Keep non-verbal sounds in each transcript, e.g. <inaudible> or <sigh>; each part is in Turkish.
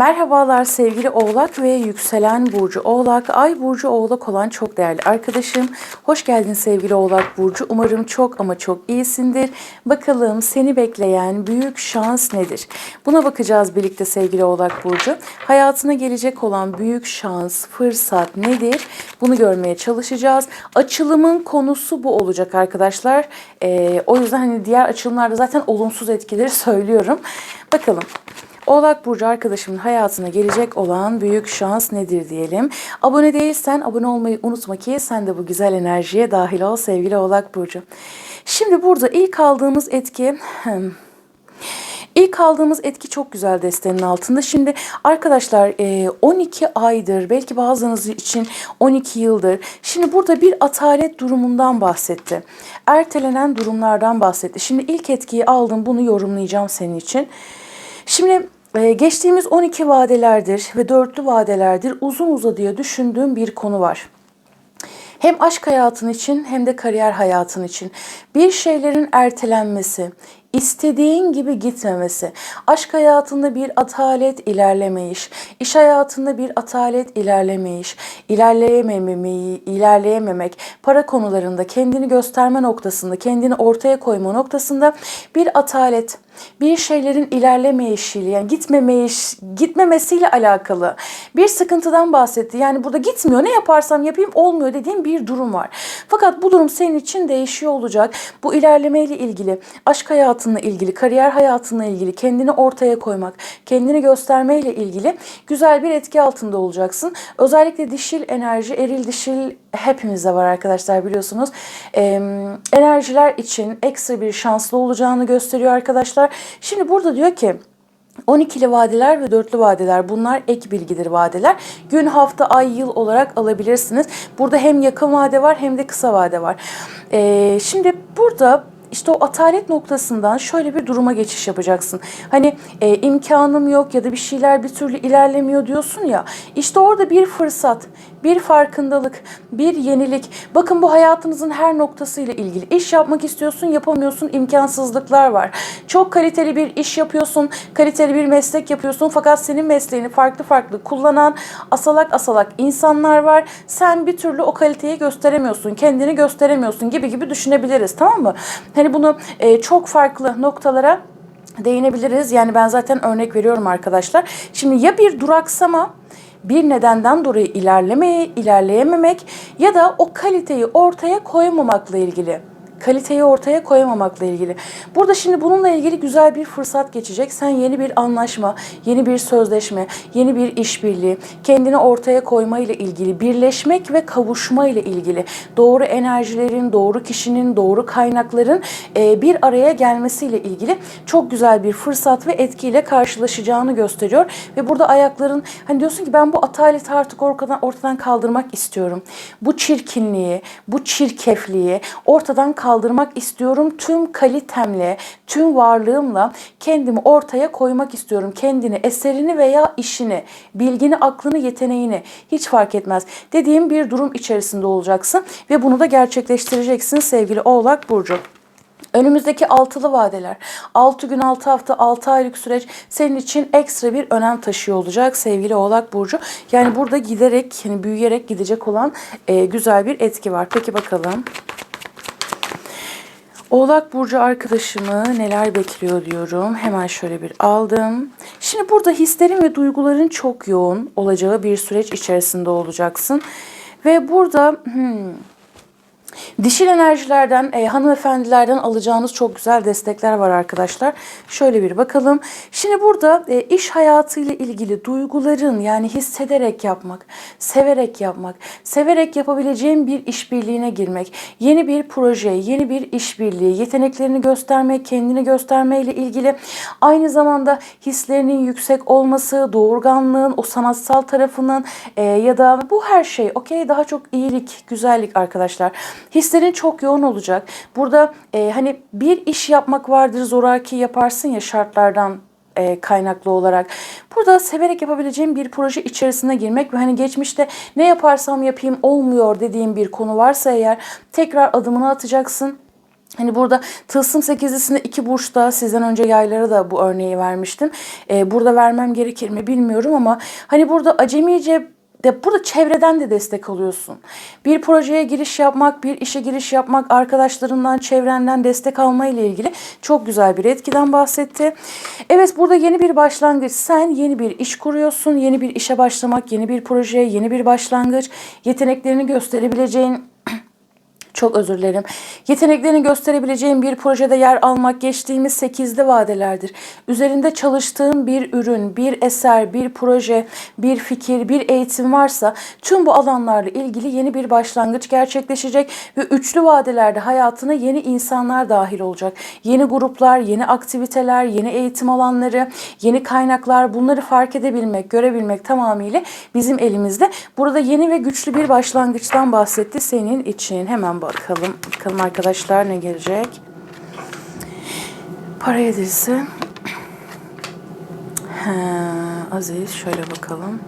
Merhabalar sevgili Oğlak ve yükselen Burcu Oğlak, Ay Burcu Oğlak olan çok değerli arkadaşım. Hoş geldin sevgili Oğlak Burcu. Umarım çok ama çok iyisindir. Bakalım seni bekleyen büyük şans nedir? Buna bakacağız birlikte sevgili Oğlak Burcu. Hayatına gelecek olan büyük şans, fırsat nedir? Bunu görmeye çalışacağız. Açılımın konusu bu olacak arkadaşlar. Ee, o yüzden hani diğer açılımlarda zaten olumsuz etkileri <laughs> söylüyorum. Bakalım. Oğlak Burcu arkadaşımın hayatına gelecek olan büyük şans nedir diyelim. Abone değilsen abone olmayı unutma ki sen de bu güzel enerjiye dahil ol sevgili Oğlak Burcu. Şimdi burada ilk aldığımız etki... hmm, İlk aldığımız etki çok güzel destenin altında. Şimdi arkadaşlar e, 12 aydır belki bazılarınız için 12 yıldır. Şimdi burada bir atalet durumundan bahsetti. Ertelenen durumlardan bahsetti. Şimdi ilk etkiyi aldım bunu yorumlayacağım senin için. Şimdi e, geçtiğimiz 12 vadelerdir ve dörtlü vadelerdir uzun uzadıya düşündüğüm bir konu var. Hem aşk hayatın için hem de kariyer hayatın için bir şeylerin ertelenmesi, istediğin gibi gitmemesi, aşk hayatında bir atalet ilerlemeyiş, iş hayatında bir atalet ilerlemeyiş, ilerleyememeyi, ilerleyememek, para konularında kendini gösterme noktasında, kendini ortaya koyma noktasında bir atalet, bir şeylerin ilerlemeyişiyle yani gitmemeyiş, gitmemesiyle alakalı bir sıkıntıdan bahsetti. Yani burada gitmiyor ne yaparsam yapayım olmuyor dediğim bir durum var. Fakat bu durum senin için değişiyor olacak. Bu ilerlemeyle ilgili, aşk hayatınla ilgili, kariyer hayatınla ilgili, kendini ortaya koymak, kendini göstermeyle ilgili güzel bir etki altında olacaksın. Özellikle dişil enerji, eril dişil hepimizde var arkadaşlar biliyorsunuz. Ee, enerjiler için ekstra bir şanslı olacağını gösteriyor arkadaşlar. Şimdi burada diyor ki 12'li vadeler ve dörtlü vadeler bunlar ek bilgidir vadeler. Gün, hafta, ay, yıl olarak alabilirsiniz. Burada hem yakın vade var hem de kısa vade var. Ee, şimdi burada işte o atalet noktasından şöyle bir duruma geçiş yapacaksın. Hani e, imkanım yok ya da bir şeyler bir türlü ilerlemiyor diyorsun ya. İşte orada bir fırsat, bir farkındalık, bir yenilik. Bakın bu hayatınızın her noktasıyla ilgili. İş yapmak istiyorsun, yapamıyorsun, imkansızlıklar var. Çok kaliteli bir iş yapıyorsun, kaliteli bir meslek yapıyorsun fakat senin mesleğini farklı farklı kullanan asalak asalak insanlar var. Sen bir türlü o kaliteyi gösteremiyorsun, kendini gösteremiyorsun gibi gibi düşünebiliriz tamam mı? Hani bunu e, çok farklı noktalara değinebiliriz. Yani ben zaten örnek veriyorum arkadaşlar. Şimdi ya bir duraksama bir nedenden dolayı ilerlemeye, ilerleyememek ya da o kaliteyi ortaya koymamakla ilgili kaliteyi ortaya koyamamakla ilgili. Burada şimdi bununla ilgili güzel bir fırsat geçecek. Sen yeni bir anlaşma, yeni bir sözleşme, yeni bir işbirliği, kendini ortaya koyma ile ilgili, birleşmek ve kavuşma ile ilgili doğru enerjilerin, doğru kişinin, doğru kaynakların e, bir araya gelmesiyle ilgili çok güzel bir fırsat ve etkiyle karşılaşacağını gösteriyor. Ve burada ayakların hani diyorsun ki ben bu ataleti artık ortadan, ortadan kaldırmak istiyorum. Bu çirkinliği, bu çirkefliği ortadan kaldırmak istiyorum. Tüm kalitemle, tüm varlığımla kendimi ortaya koymak istiyorum. Kendini, eserini veya işini, bilgini, aklını, yeteneğini hiç fark etmez. Dediğim bir durum içerisinde olacaksın ve bunu da gerçekleştireceksin sevgili Oğlak Burcu. Önümüzdeki altılı vadeler, 6 gün, 6 hafta, 6 aylık süreç senin için ekstra bir önem taşıyor olacak sevgili Oğlak Burcu. Yani burada giderek, yani büyüyerek gidecek olan e, güzel bir etki var. Peki bakalım. Oğlak Burcu arkadaşımı neler bekliyor diyorum. Hemen şöyle bir aldım. Şimdi burada hislerin ve duyguların çok yoğun olacağı bir süreç içerisinde olacaksın. Ve burada... Hmm, Dişil enerjilerden, e, hanımefendilerden alacağınız çok güzel destekler var arkadaşlar. Şöyle bir bakalım. Şimdi burada e, iş hayatıyla ilgili duyguların yani hissederek yapmak, severek yapmak, severek yapabileceğin bir işbirliğine girmek, yeni bir proje, yeni bir işbirliği, yeteneklerini göstermek, kendini göstermeyle ilgili aynı zamanda hislerinin yüksek olması, doğurganlığın, o sanatsal tarafının e, ya da bu her şey okey daha çok iyilik, güzellik arkadaşlar. Hislerin çok yoğun olacak. Burada e, hani bir iş yapmak vardır zoraki yaparsın ya şartlardan e, kaynaklı olarak. Burada severek yapabileceğim bir proje içerisine girmek ve hani geçmişte ne yaparsam yapayım olmuyor dediğim bir konu varsa eğer tekrar adımını atacaksın Hani burada tılsım sekizlisinde iki burçta sizden önce yaylara da bu örneği vermiştim. Ee, burada vermem gerekir mi bilmiyorum ama hani burada acemice de burada çevreden de destek alıyorsun. Bir projeye giriş yapmak, bir işe giriş yapmak, arkadaşlarından, çevrenden destek alma ile ilgili çok güzel bir etkiden bahsetti. Evet burada yeni bir başlangıç. Sen yeni bir iş kuruyorsun. Yeni bir işe başlamak, yeni bir projeye, yeni bir başlangıç. Yeteneklerini gösterebileceğin çok özür dilerim. Yeteneklerini gösterebileceğin bir projede yer almak geçtiğimiz sekizli vadelerdir. Üzerinde çalıştığın bir ürün, bir eser, bir proje, bir fikir, bir eğitim varsa tüm bu alanlarla ilgili yeni bir başlangıç gerçekleşecek ve üçlü vadelerde hayatına yeni insanlar dahil olacak. Yeni gruplar, yeni aktiviteler, yeni eğitim alanları, yeni kaynaklar bunları fark edebilmek, görebilmek tamamıyla bizim elimizde. Burada yeni ve güçlü bir başlangıçtan bahsetti senin için. Hemen bakalım. Bakalım arkadaşlar ne gelecek. Para yedisi. Aziz şöyle bakalım.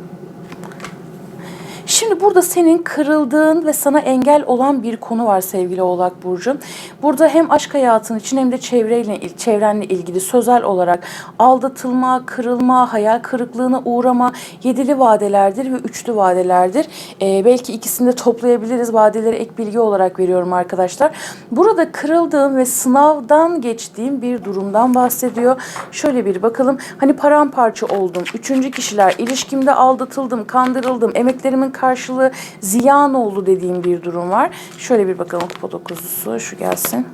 Şimdi burada senin kırıldığın ve sana engel olan bir konu var sevgili Oğlak Burcu. Burada hem aşk hayatın için hem de çevreyle, çevrenle ilgili sözel olarak aldatılma, kırılma, hayal kırıklığına uğrama yedili vadelerdir ve üçlü vadelerdir. Ee, belki ikisini de toplayabiliriz. Vadeleri ek bilgi olarak veriyorum arkadaşlar. Burada kırıldığım ve sınavdan geçtiğim bir durumdan bahsediyor. Şöyle bir bakalım. Hani paramparça oldum. Üçüncü kişiler, ilişkimde aldatıldım, kandırıldım, emeklerimin karşılığı ziyan oldu dediğim bir durum var. Şöyle bir bakalım kupa dokuzusu şu gelsin.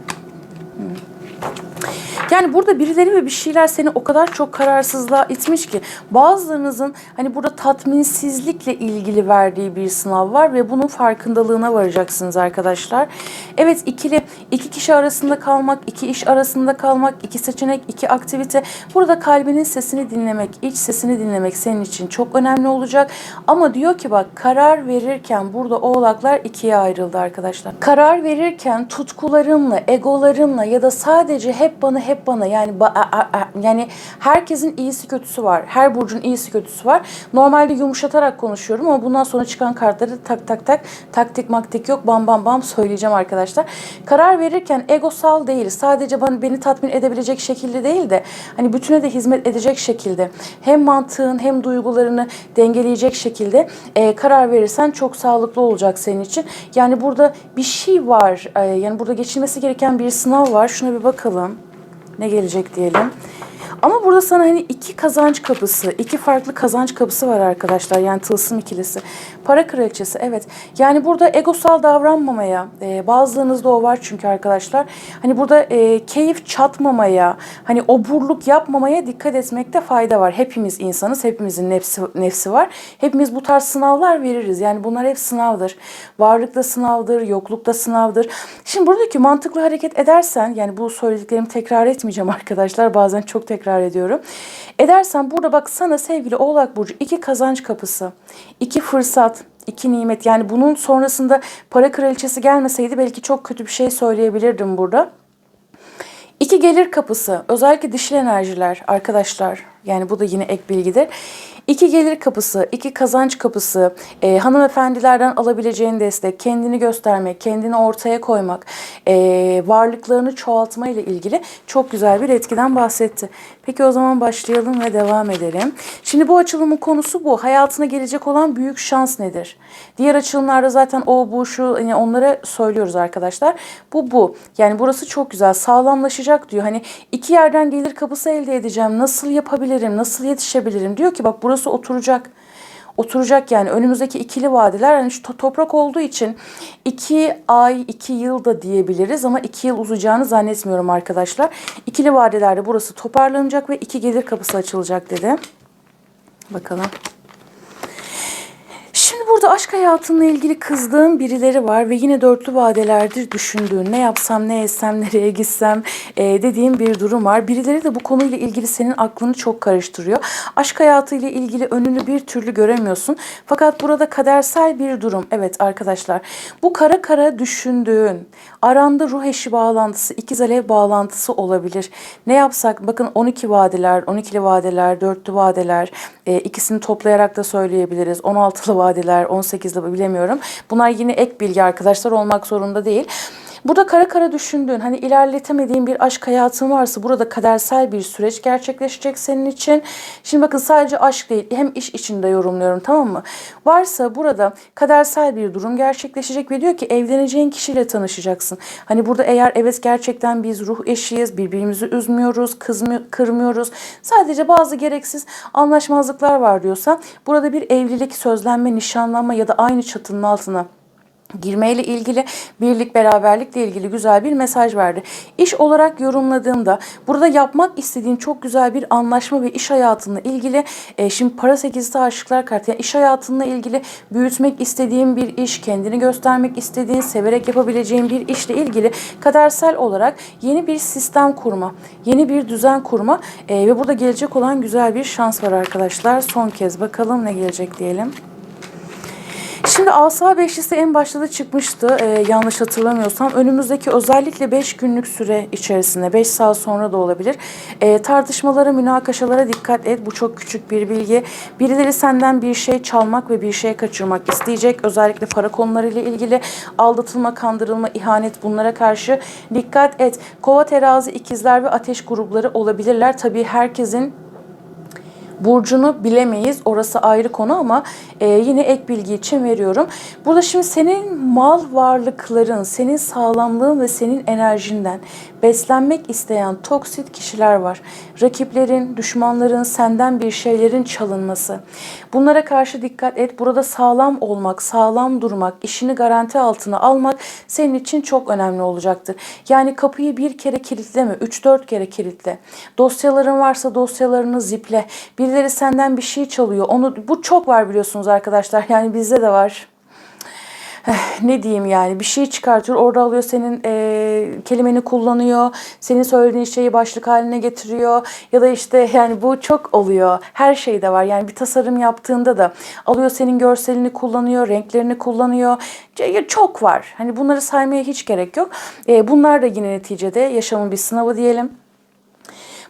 Yani burada birileri ve bir şeyler seni o kadar çok kararsızlığa itmiş ki bazılarınızın hani burada tatminsizlikle ilgili verdiği bir sınav var ve bunun farkındalığına varacaksınız arkadaşlar. Evet ikili iki kişi arasında kalmak, iki iş arasında kalmak, iki seçenek, iki aktivite. Burada kalbinin sesini dinlemek, iç sesini dinlemek senin için çok önemli olacak. Ama diyor ki bak karar verirken burada oğlaklar ikiye ayrıldı arkadaşlar. Karar verirken tutkularınla, egolarınla ya da sadece hep bana hep bana yani ba- a- a- a- yani herkesin iyisi kötüsü var. Her burcun iyisi kötüsü var. Normalde yumuşatarak konuşuyorum ama bundan sonra çıkan kartları tak tak tak taktik maktik yok bam bam bam söyleyeceğim arkadaşlar. Karar verirken egosal değil. Sadece bana, beni tatmin edebilecek şekilde değil de hani bütüne de hizmet edecek şekilde hem mantığın hem duygularını dengeleyecek şekilde e, karar verirsen çok sağlıklı olacak senin için. Yani burada bir şey var. E, yani burada geçilmesi gereken bir sınav var. Şuna bir bakalım ne gelecek diyelim. Ama burada sana hani iki kazanç kapısı, iki farklı kazanç kapısı var arkadaşlar. Yani tılsım ikilisi. Para kraliçesi evet. Yani burada egosal davranmamaya, e, bazılarınızda o var çünkü arkadaşlar. Hani burada e, keyif çatmamaya, hani oburluk yapmamaya dikkat etmekte fayda var. Hepimiz insanız, hepimizin nefsi, nefsi var. Hepimiz bu tarz sınavlar veririz. Yani bunlar hep sınavdır. Varlıkta sınavdır, yoklukta sınavdır. Şimdi buradaki mantıklı hareket edersen, yani bu söylediklerimi tekrar etmeyeceğim <laughs> arkadaşlar. Bazen çok tekrar ediyorum. Edersen burada bak sana sevgili Oğlak Burcu iki kazanç kapısı, iki fırsat, iki nimet. Yani bunun sonrasında para kraliçesi gelmeseydi belki çok kötü bir şey söyleyebilirdim burada. İki gelir kapısı, özellikle dişil enerjiler arkadaşlar. Yani bu da yine ek bilgidir. İki gelir kapısı, iki kazanç kapısı, e, hanımefendilerden alabileceğin destek, kendini göstermek, kendini ortaya koymak, e, varlıklarını çoğaltma ile ilgili çok güzel bir etkiden bahsetti. Peki o zaman başlayalım ve devam edelim. Şimdi bu açılımın konusu bu. Hayatına gelecek olan büyük şans nedir? Diğer açılımlarda zaten o, bu, şu hani onlara söylüyoruz arkadaşlar. Bu, bu. Yani burası çok güzel. Sağlamlaşacak diyor. Hani iki yerden gelir kapısı elde edeceğim. Nasıl yapabilirim? Nasıl yetişebilirim? Diyor ki bak burası oturacak oturacak yani önümüzdeki ikili vadeler yani şu to- toprak olduğu için iki ay iki yıl da diyebiliriz ama iki yıl uzayacağını zannetmiyorum arkadaşlar. İkili vadelerde burası toparlanacak ve iki gelir kapısı açılacak dedi. Bakalım. Burada aşk hayatınla ilgili kızdığın birileri var ve yine dörtlü vadelerdir düşündüğün ne yapsam ne etsem <laughs> nereye gitsem e, dediğim bir durum var. Birileri de bu konuyla ilgili senin aklını çok karıştırıyor. Aşk hayatıyla ilgili önünü bir türlü göremiyorsun. Fakat burada kadersel bir durum. Evet arkadaşlar bu kara kara düşündüğün aranda ruh eşi bağlantısı, ikiz alev bağlantısı olabilir. Ne yapsak bakın 12 vadeler, 12'li vadeler, dörtlü vadeler e, ikisini toplayarak da söyleyebiliriz. 16'lı vadeler, 18'li bilemiyorum. Bunlar yine ek bilgi arkadaşlar olmak zorunda değil. Burada kara kara düşündüğün, hani ilerletemediğin bir aşk hayatın varsa burada kadersel bir süreç gerçekleşecek senin için. Şimdi bakın sadece aşk değil, hem iş içinde yorumluyorum tamam mı? Varsa burada kadersel bir durum gerçekleşecek ve diyor ki evleneceğin kişiyle tanışacaksın. Hani burada eğer evet gerçekten biz ruh eşiyiz, birbirimizi üzmüyoruz, kızmıyor, kırmıyoruz. Sadece bazı gereksiz anlaşmazlıklar var diyorsa burada bir evlilik, sözlenme, nişanlanma ya da aynı çatının altına girmeyle ilgili birlik beraberlikle ilgili güzel bir mesaj verdi. İş olarak yorumladığımda burada yapmak istediğin çok güzel bir anlaşma ve iş hayatınla ilgili e, şimdi para sekizli aşıklar kartı yani iş hayatınla ilgili büyütmek istediğin bir iş, kendini göstermek istediğin, severek yapabileceğin bir işle ilgili kadersel olarak yeni bir sistem kurma, yeni bir düzen kurma e, ve burada gelecek olan güzel bir şans var arkadaşlar. Son kez bakalım ne gelecek diyelim. Şimdi Asa Beşlisi en başta da çıkmıştı ee, yanlış hatırlamıyorsam. Önümüzdeki özellikle 5 günlük süre içerisinde 5 saat sonra da olabilir. Ee, tartışmalara, münakaşalara dikkat et. Bu çok küçük bir bilgi. Birileri senden bir şey çalmak ve bir şey kaçırmak isteyecek. Özellikle para konularıyla ilgili aldatılma, kandırılma, ihanet bunlara karşı dikkat et. Kova terazi, ikizler ve ateş grupları olabilirler. Tabii herkesin burcunu bilemeyiz. Orası ayrı konu ama e, yine ek bilgi için veriyorum. Burada şimdi senin mal varlıkların, senin sağlamlığın ve senin enerjinden beslenmek isteyen toksit kişiler var. Rakiplerin, düşmanların, senden bir şeylerin çalınması. Bunlara karşı dikkat et. Burada sağlam olmak, sağlam durmak, işini garanti altına almak senin için çok önemli olacaktır. Yani kapıyı bir kere kilitleme, 3-4 kere kilitle. Dosyaların varsa dosyalarını ziple. Birileri senden bir şey çalıyor. Onu bu çok var biliyorsunuz arkadaşlar. Yani bizde de var ne diyeyim yani? Bir şey çıkartıyor. Orada alıyor senin e, kelimeni kullanıyor. Senin söylediğin şeyi başlık haline getiriyor. Ya da işte yani bu çok oluyor. Her şeyde var. Yani bir tasarım yaptığında da alıyor senin görselini kullanıyor renklerini kullanıyor. Çok var. Hani bunları saymaya hiç gerek yok. E, bunlar da yine neticede yaşamın bir sınavı diyelim.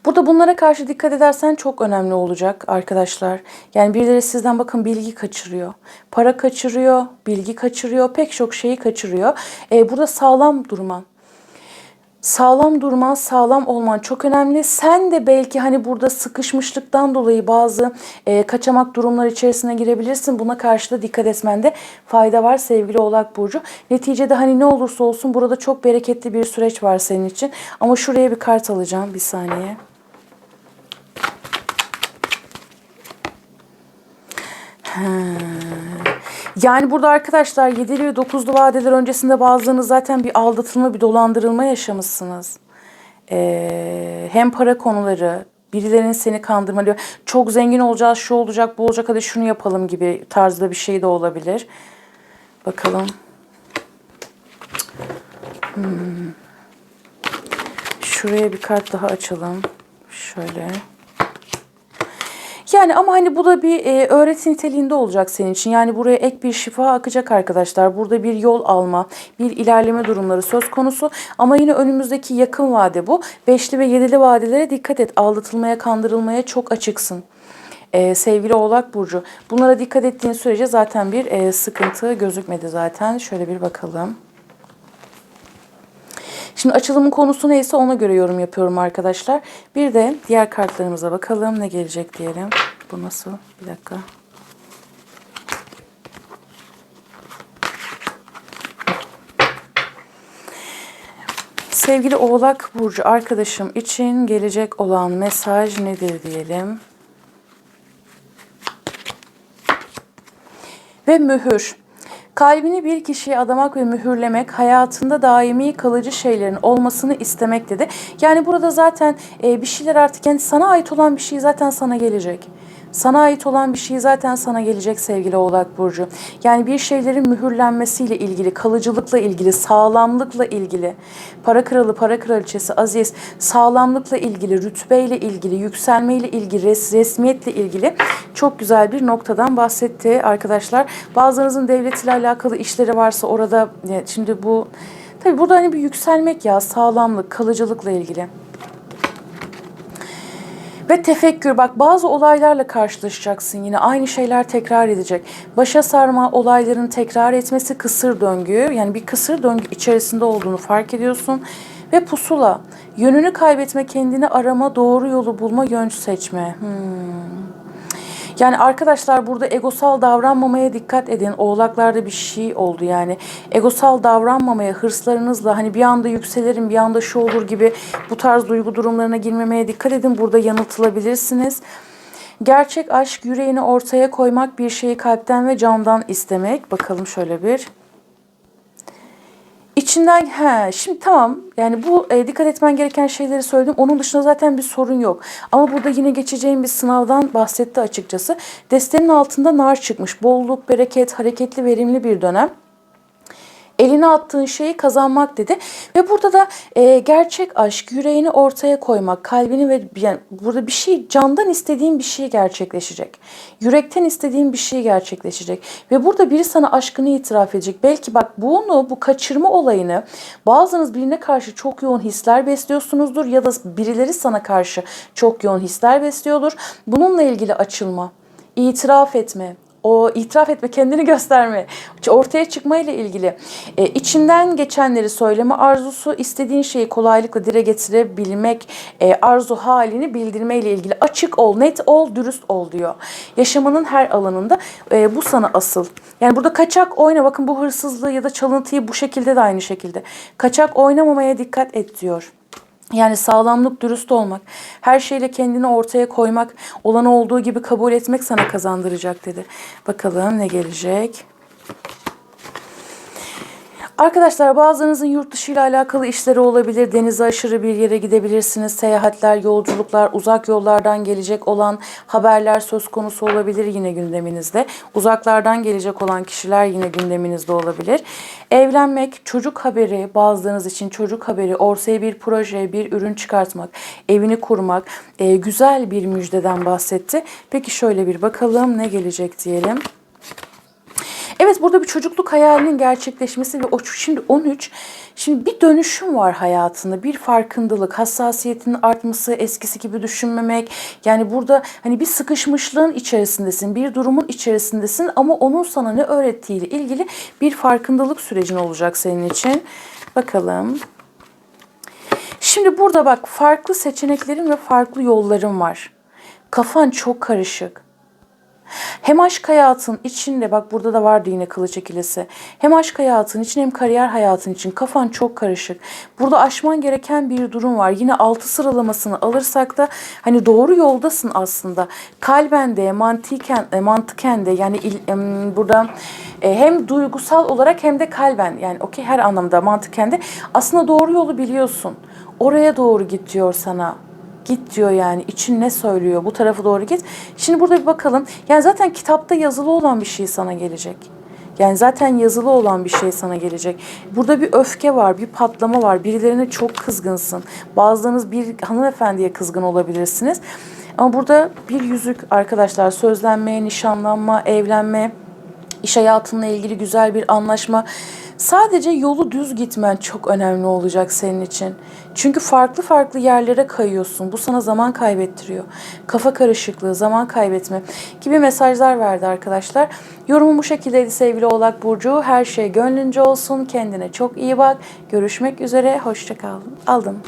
Burada bunlara karşı dikkat edersen çok önemli olacak arkadaşlar. Yani birileri sizden bakın bilgi kaçırıyor. Para kaçırıyor, bilgi kaçırıyor, pek çok şeyi kaçırıyor. Ee, burada sağlam durman. Sağlam durman, sağlam olman çok önemli. Sen de belki hani burada sıkışmışlıktan dolayı bazı e, kaçamak durumlar içerisine girebilirsin. Buna karşı da dikkat etmende fayda var sevgili Oğlak Burcu. Neticede hani ne olursa olsun burada çok bereketli bir süreç var senin için. Ama şuraya bir kart alacağım bir saniye. Yani burada arkadaşlar 7'li ve 9'lu vadeler öncesinde bazılarınız zaten bir aldatılma, bir dolandırılma yaşamışsınız. Ee, hem para konuları, birilerinin seni kandırma diyor. Çok zengin olacağız, şu olacak, bu olacak, hadi şunu yapalım gibi tarzda bir şey de olabilir. Bakalım. Hmm. Şuraya bir kart daha açalım. Şöyle. Yani ama hani bu da bir e, öğreti niteliğinde olacak senin için. Yani buraya ek bir şifa akacak arkadaşlar. Burada bir yol alma, bir ilerleme durumları söz konusu. Ama yine önümüzdeki yakın vade bu. Beşli ve yedili vadelere dikkat et. Aldatılmaya, kandırılmaya çok açıksın. Ee, sevgili Oğlak Burcu. Bunlara dikkat ettiğin sürece zaten bir e, sıkıntı gözükmedi zaten. Şöyle bir bakalım. Şimdi açılımın konusu neyse ona göre yorum yapıyorum arkadaşlar. Bir de diğer kartlarımıza bakalım ne gelecek diyelim. Bu nasıl? Bir dakika. Sevgili Oğlak Burcu arkadaşım için gelecek olan mesaj nedir diyelim. Ve mühür. Kalbini bir kişiye adamak ve mühürlemek, hayatında daimi kalıcı şeylerin olmasını istemek dedi. Yani burada zaten e, bir şeyler artık yani sana ait olan bir şey zaten sana gelecek. Sana ait olan bir şey zaten sana gelecek sevgili Oğlak Burcu. Yani bir şeylerin mühürlenmesiyle ilgili, kalıcılıkla ilgili, sağlamlıkla ilgili, para kralı, para kraliçesi, aziz, sağlamlıkla ilgili, rütbeyle ilgili, yükselmeyle ilgili, res, resmiyetle ilgili çok güzel bir noktadan bahsetti arkadaşlar. Bazılarınızın devletle alakalı işleri varsa orada, şimdi bu, tabii burada hani bir yükselmek ya, sağlamlık, kalıcılıkla ilgili. Ve tefekkür bak bazı olaylarla karşılaşacaksın yine aynı şeyler tekrar edecek. Başa sarma olayların tekrar etmesi kısır döngü yani bir kısır döngü içerisinde olduğunu fark ediyorsun. Ve pusula yönünü kaybetme kendini arama doğru yolu bulma yön seçme. Hmm. Yani arkadaşlar burada egosal davranmamaya dikkat edin. Oğlaklarda bir şey oldu yani. Egosal davranmamaya, hırslarınızla hani bir anda yükselirim, bir anda şu olur gibi bu tarz duygu durumlarına girmemeye dikkat edin. Burada yanıltılabilirsiniz. Gerçek aşk yüreğini ortaya koymak, bir şeyi kalpten ve candan istemek. Bakalım şöyle bir. İçinden he şimdi tamam yani bu e, dikkat etmen gereken şeyleri söyledim. Onun dışında zaten bir sorun yok. Ama burada yine geçeceğim bir sınavdan bahsetti açıkçası. Destenin altında nar çıkmış. Bolluk, bereket, hareketli, verimli bir dönem eline attığın şeyi kazanmak dedi. Ve burada da e, gerçek aşk, yüreğini ortaya koymak, kalbini ve yani burada bir şey candan istediğin bir şey gerçekleşecek. Yürekten istediğin bir şey gerçekleşecek. Ve burada biri sana aşkını itiraf edecek. Belki bak bunu, bu kaçırma olayını bazınız birine karşı çok yoğun hisler besliyorsunuzdur ya da birileri sana karşı çok yoğun hisler besliyordur. Bununla ilgili açılma, itiraf etme, o itiraf etme, kendini <laughs> gösterme, ortaya çıkma ile ilgili e, içinden geçenleri söyleme arzusu, istediğin şeyi kolaylıkla dile getirebilmek, e, arzu halini bildirme ile ilgili açık ol, net ol, dürüst ol diyor. Yaşamanın her alanında e, bu sana asıl. Yani burada kaçak oyna, bakın bu hırsızlığı ya da çalıntıyı bu şekilde de aynı şekilde. Kaçak oynamamaya dikkat et diyor. Yani sağlamlık, dürüst olmak, her şeyle kendini ortaya koymak, olan olduğu gibi kabul etmek sana kazandıracak dedi. Bakalım ne gelecek? Arkadaşlar bazılarınızın yurt dışı ile alakalı işleri olabilir. Denize aşırı bir yere gidebilirsiniz. Seyahatler, yolculuklar, uzak yollardan gelecek olan haberler söz konusu olabilir yine gündeminizde. Uzaklardan gelecek olan kişiler yine gündeminizde olabilir. Evlenmek, çocuk haberi, bazılarınız için çocuk haberi, ortaya bir proje, bir ürün çıkartmak, evini kurmak, e, güzel bir müjdeden bahsetti. Peki şöyle bir bakalım ne gelecek diyelim. Evet burada bir çocukluk hayalinin gerçekleşmesi ve o şimdi 13 şimdi bir dönüşüm var hayatında. Bir farkındalık, hassasiyetinin artması, eskisi gibi düşünmemek. Yani burada hani bir sıkışmışlığın içerisindesin, bir durumun içerisindesin ama onun sana ne öğrettiğiyle ilgili bir farkındalık sürecin olacak senin için. Bakalım. Şimdi burada bak farklı seçeneklerin ve farklı yolların var. Kafan çok karışık. Hem aşk hayatın içinde bak burada da vardı yine kılıç ikilisi. Hem aşk hayatın için hem kariyer hayatın için kafan çok karışık. Burada aşman gereken bir durum var. Yine altı sıralamasını alırsak da hani doğru yoldasın aslında. Kalben de mantıken, e, mantıken de yani il, em, burada e, hem duygusal olarak hem de kalben yani okey her anlamda mantıken de aslında doğru yolu biliyorsun. Oraya doğru git diyor sana. Git diyor yani için ne söylüyor bu tarafa doğru git. Şimdi burada bir bakalım. Yani zaten kitapta yazılı olan bir şey sana gelecek. Yani zaten yazılı olan bir şey sana gelecek. Burada bir öfke var, bir patlama var. Birilerine çok kızgınsın. Bazılarınız bir hanımefendiye kızgın olabilirsiniz. Ama burada bir yüzük arkadaşlar sözlenme, nişanlanma, evlenme, iş hayatınla ilgili güzel bir anlaşma. Sadece yolu düz gitmen çok önemli olacak senin için. Çünkü farklı farklı yerlere kayıyorsun. Bu sana zaman kaybettiriyor. Kafa karışıklığı, zaman kaybetme gibi mesajlar verdi arkadaşlar. Yorumum bu şekildeydi sevgili Oğlak Burcu. Her şey gönlünce olsun. Kendine çok iyi bak. Görüşmek üzere. Hoşçakalın. Aldım.